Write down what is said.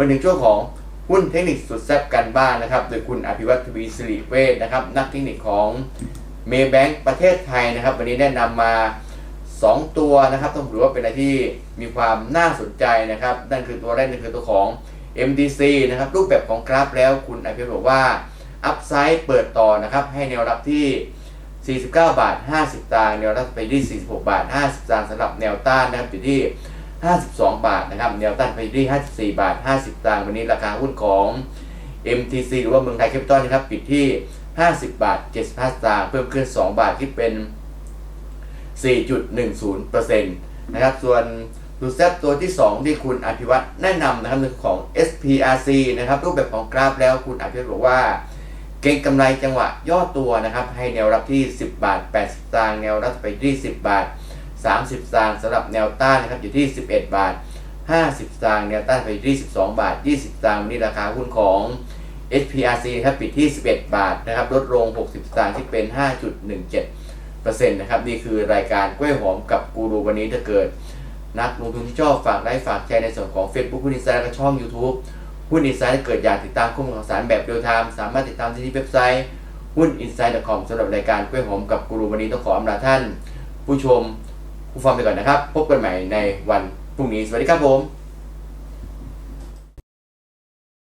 มาถึงช่วงของหุ้นเทคนิคสุดแซ่บกันบ้างนะครับ โดยคุณอภิวัตทวีสิริเวชนะครับ นักเทคนิคของเมย์แบงก์ประเทศไทยนะครับ วันนี้แนะนำมา 2 ตัวนะครับ ต้องถือว่าเป็นอะไรที่มีความน่าสนใจนะครับ นั่นคือตัวแรกนั่นคือตัวของ MDC นะครับ รูปแบบของกราฟแล้วคุณอภิวัตบอกว่าอัพไซด์เปิดต่อนะครับ ให้แนวรับที่ 49 บาท 50 ตางค์แนวรับไปที่ 46 บาท 50 ตางค์สำหรับแนวต้านนะครับอยู่ที่ 52 บาทนะครับแนวต้านไปที่54 บาท 50ตางค์วันนี้ราคาหุ้นของ MTC หรือว่าเมืองไทยแคปิตอลนะครับปิดที่ 50 บาท 75ตางค์เพิ่มขึ้น 2 บาทคิดเป็น 4.10%นะครับส่วนดูแซบตัวที่ 2 ที่คุณอภิวัตแนะนำนะครับคือของ SPRC นะครับรูปแบบของกราฟแล้วคุณอภิวัตบอกว่า เก่งกำไรจังหวะย่อตัวนะครับให้แนวรับที่ 10 บาท 80 ตางค์แนวรับไปที่ 10 บาท 30ตางค์สำหรับแนวต้านนะครับอยู่ที่ 11 บาท 50ตางค์แนวต้านไปที่ 12 บาท 20ตางค์วันนี้ราคาหุ้นของ SPRC นะครับปิดที่ 11 บาทนะครับลดลง 60ตางค์ที่เป็น 5.17%นะครับนี่คือรายการกล้วยหอมกับกูรูวันนี้ถ้าเกิด นักลงทุนที่ชอบฝากไลค์ฝากแชร์ในส่วนของ Facebook หุ้นอินไซด์และช่อง YouTube หุ้นอินไซด์ถ้าเกิดอยากติดตามข้อมูลข่าวสารแบบเรียลไทม์สามารถติดตามได้ที่เว็บไซต์หุ้น inside.com สำหรับรายการกล้วยหอมกับกูรูวันนี้ต้องขออำลาท่าน ผู้ชม ผู้ฟังไปก่อนนะครับ พบกันใหม่ในวันพรุ่งนี้ สวัสดีครับผม